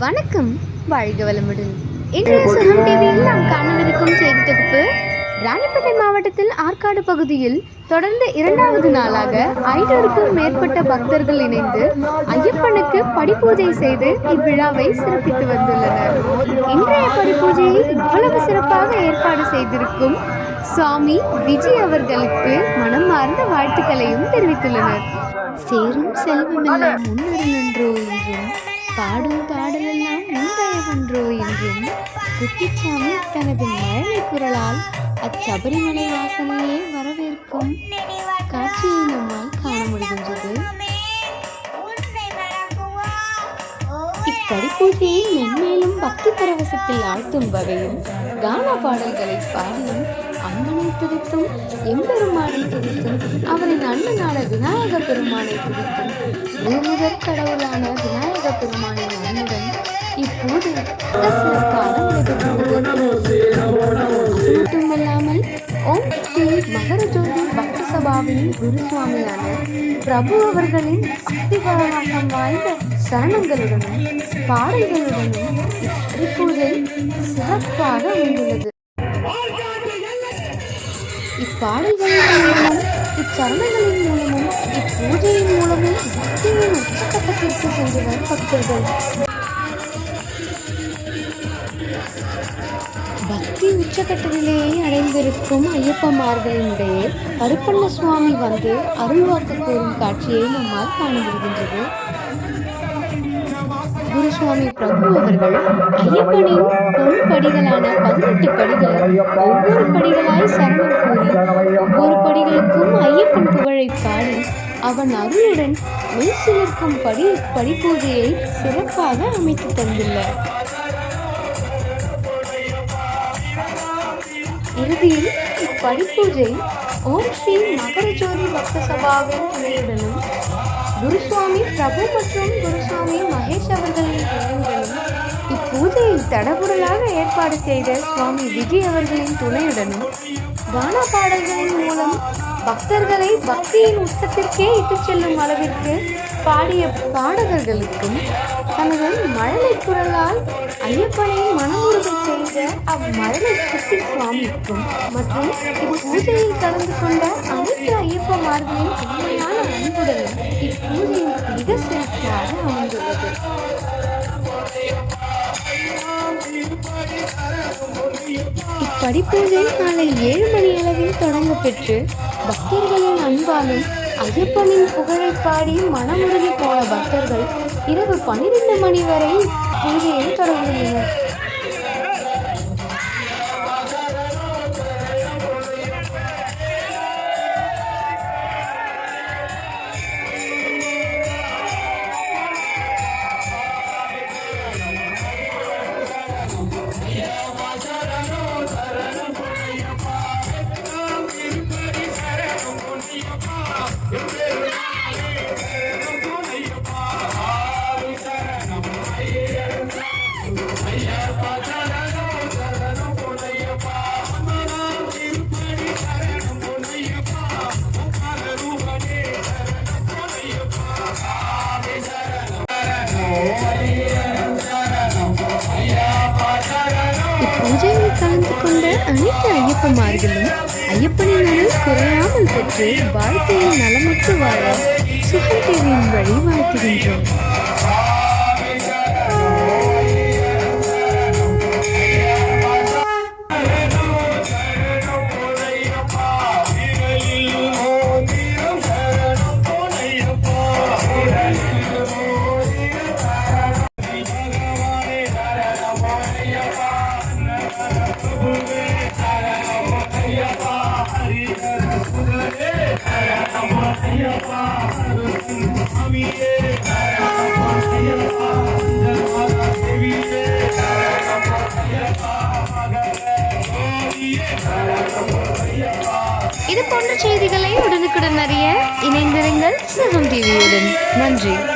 வணக்கம் வாழ்க வளமுடன். இன்றைய சுகம் டிவியில் நாம் காணவிருக்கும் செய்தி தொகுப்பு ராணிப்பேட்டை மாவட்டத்தில் ஆற்காடு பகுதியில் தொடர்ந்து இரண்டாவது நாளாக ஐநூறுக்கும் மேற்பட்ட பக்தர்கள் இணைந்து ஐயப்பனுக்கு படிப்பூஜை செய்து இவ்விழாவை சிறப்பித்து வந்துள்ளனர். இன்றைய படிப்பூஜையை இவ்வளவு சிறப்பாக ஏற்பாடு செய்திருக்கும் சுவாமி விஜய் அவர்களுக்கு மனமார்ந்த வாழ்த்துக்களையும் தெரிவித்துள்ளனர். சேரும் செல்வமெல்லாம் முன்னருளன்றோ என்றும் பாடும் பாடலெல்லாம் முந்தயவன்றோ என்றும் குட்டிச்சாமி தனது மழலை குரலால் அச்சபரிமலை வாசனையே வரவேற்கும் காட்சியை நம்மால் காண முடிகின்றது. இப்படிப்பூஜையை மென்மேலும் பக்தி பரவசத்தில் ஆழ்த்தும் வகையில் கானா பாடல்களை பாடியும் அம்மனை துதித்தும் எம்பெருமானை துதித்தும் அவர் அண்ணனான விநாயக பெருமானை துதித்தும். பூமுதற் கடவுளான விநாயக பெருமானின் அன்புடன் இப்போது சிறப்பாக நடைபெற்றுள்ளது. அது மட்டுமல்லாமல் ஓம் ஸ்ரீ மகரஜோதி பக்த சபாவின் குருசுவாமியான பிரபு அவர்களின் பக்தி வாய்ந்த சரணங்களுடனும் பாடல்களுடனும் இப்பூஜை சிறப்பாக அமைந்துள்ளது. இப்பாடல்களின் மூலமும் இச்சரணங்களின் மூலமும் இப்பூஜையின் மூலமும் பக்தியின் உச்சகட்டத்திற்கு சென்றனர் பக்தர்கள். பக்தி உச்சகட்டத்திலேயே அடைந்திருக்கும் ஐயப்பமார்களினுடைய கருப்பண்ண சுவாமி வந்து அருள்வாக்கு கூறும் காட்சியை நம்மால் காண முடிகின்றது. குருசுவாமி பிரபு அவர்கள் ஐயப்பனின் பொன் படிகளான பதினெட்டு படிகள் ஒவ்வொரு படிகளாய் சரணம் ஒரு படிகளுக்கும் ஐயப்பன் புகழை பாடி அவன் அருளுடன் மெய்சிலிருக்கும் படி படிப்பூஜையை சிறப்பாக அமைத்து தந்துள்ளார். இறுதியில் இப்படிப்பூஜை ஓம் ஸ்ரீ மகரஜோதி பக்த சபாவின் துணையுடனும் குருசுவாமி பிரபு மற்றும் குருசுவாமி மகேஷ் அவர்களின் துணையுடனும் இப்பூஜையை தடபுடலாக ஏற்பாடு செய்த சுவாமி விஜய் அவர்களின் துணையுடனும் கான பாடல்களின் மூலம் பக்தர்களை பக்தியின் உச்சத்திற்கே இட்டுச் செல்லும் அளவிற்கு பாடிய பாடகர்களுக்கும் தனது மழலை குரலால் ஐயப்பனை மனமுருகச் செய்த அம்மழலை குட்டி சுவாமிக்கும் மற்றும் இப்பூஜையில் கலந்து கொண்ட அனைத்து ஐயப்பமார்களின் உண்மையான அன்புடனும் இப்பூஜை மிக சிறப்பாக அமைந்துள்ளது. இப்படிப்பூஜை நாளை ஏழு தொடங்க பெற்று பக்தர்களின் அன்பாலும் ஐயப்பனின் புகழை பாடி மனமுருகி போன பக்தர்கள் இரவு பன்னிரண்டு மணி வரை பூஜையை தொடங்கினர் பூஜையில் கலந்து கொண்ட அனைத்து ஐயப்பமார்களும் ஐயப்பனின் அருள் குறையாமல் பெற்று வாழ்க்கையில் நலமுற்று வாழ சுகம் டிவியின் வழி வாழ்த்துகின்றோம். செய்திகளை உடனுக்குடன் அறிய இணைந்திருங்கள் சுகம் டிவியுடன். நன்றி.